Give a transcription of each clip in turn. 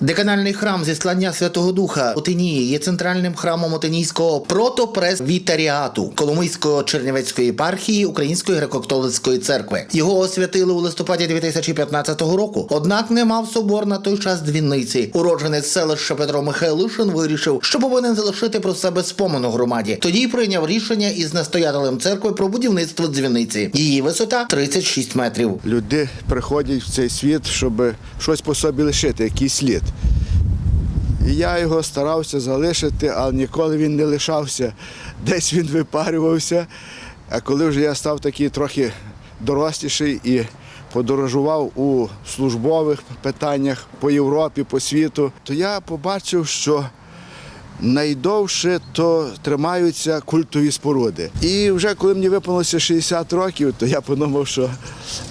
Деканальний храм зіслання Святого Духа Отинії є центральним храмом Отинійського протопресвітеріату Коломийської Чернівецької єпархії Української греко-католицької церкви. Його освятили у листопаді 2015 року. Однак не мав собор на той час дзвіниці. Уродженець селища Петро Михайлишин вирішив, що повинен залишити про себе спомину громаді. Тоді прийняв рішення із настоятелем церкви про будівництво дзвіниці. Її висота 36 метрів. Люди приходять в цей світ, щоб щось по собі лишити, якийсь слід. І я його старався залишити, але ніколи він не лишався. Десь він випарювався. А коли вже я став такий трохи доросліший і подорожував у службових питаннях по Європі, по світу, то я побачив, що найдовше то тримаються культові споруди. І вже коли мені виповнилося 60 років, то я подумав, що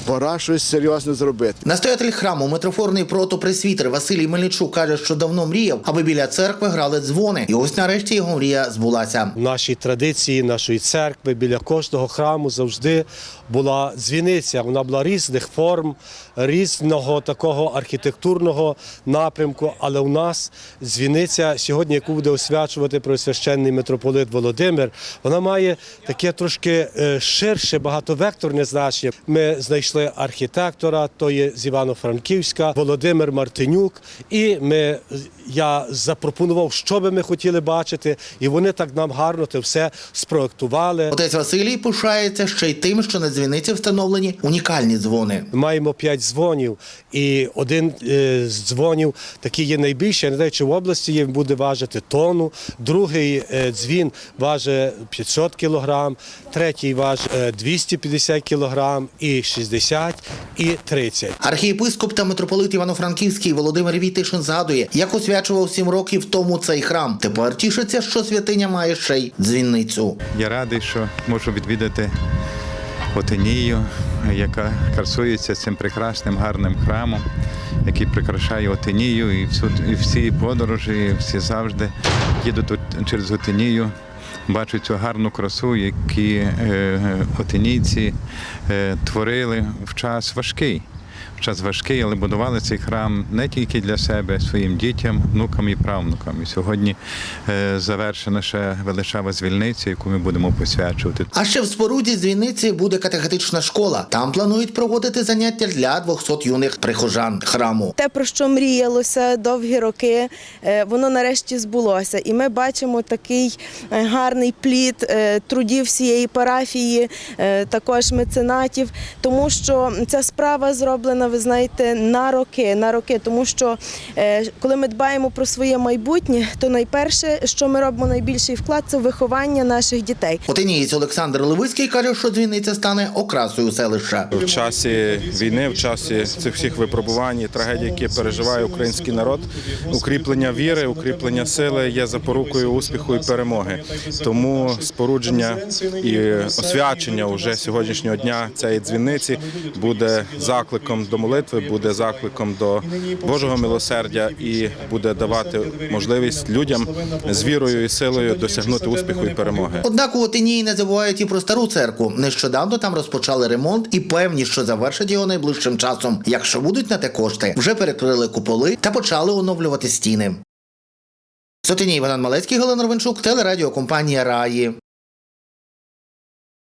пора щось серйозне зробити. Настоятель храму митрофорний протопресвітер Василій Мельничук каже, що давно мріяв, аби біля церкви грали дзвони. І ось нарешті його мрія збулася. В нашій традиції нашої церкви біля кожного храму завжди була дзвіниця. Вона була різних форм, різного такого архітектурного напрямку. Але у нас дзвіниця сьогодні, яку буде освячувати Преосвященний митрополит Володимир, вона має таке трошки е, ширше, багатовекторне значення. Ми знайшли архітектора, то є з Івано-Франківська, Володимир Мартинюк, і ми я запропонував, що би ми хотіли бачити, і вони так нам гарно це все спроектували. Отець Василій пишається ще й тим, що на дзвіниці встановлені унікальні дзвони. Маємо п'ять дзвонів, і один е, з дзвонів такий є найбільший. Я не знаю, чи в області є, буде важити тонну. Другий е, дзвін важить 500 кілограм, третій важить е, 250 кілограм, і 60, і 30. Архієпископ та митрополит Івано-Франківський Володимир Війтишин згадує, як освячував сім років тому цей храм. Тепер тішиться, що святиня має ще й дзвінницю. Я радий, що можу відвідати Отинію, яка красується цим прекрасним гарним храмом, який прикрашає Отинію. І всю, і всі подорожі, і всі завжди їдуть через Отинію, бачать цю гарну красу, які е, отинійці е, творили в час важкий. В час важкий, але будували цей храм не тільки для себе, своїм дітям, внукам і правнукам. І сьогодні е, завершена ще величава звільниця, яку ми будемо посвячувати. А ще в споруді дзвіниці буде катехетична школа. Там планують проводити заняття для 200 юних прихожан храму. Те, про що мріялося довгі роки, е, воно нарешті збулося. І ми бачимо такий е, гарний плід е, трудів всієї парафії, е, також меценатів, тому що ця справа зроблена, ви знаєте, на роки, на роки. Тому що е, коли ми дбаємо про своє майбутнє, то найперше, що ми робимо найбільший вклад, це виховання наших дітей. Отинієць Олександр Левицький каже, що дзвіниця стане окрасою селища. В часі війни, в часі цих всіх випробувань, і трагедій, які переживає український народ, укріплення віри, укріплення сили є запорукою успіху і перемоги. Тому спорудження і освячення уже сьогоднішнього дня цієї дзвіниці буде закликом до молитви, буде закликом до Божого милосердя і буде давати можливість людям з вірою і силою досягнути успіху і перемоги. Однак у Отинії не забувають і про стару церкву. Нещодавно там розпочали ремонт і певні, що завершать його найближчим часом. Якщо будуть на те кошти, вже перекрили куполи та почали оновлювати стіни. Сотиній Іван Малецький, Галина Ровенчук, телерадіокомпанія Раї.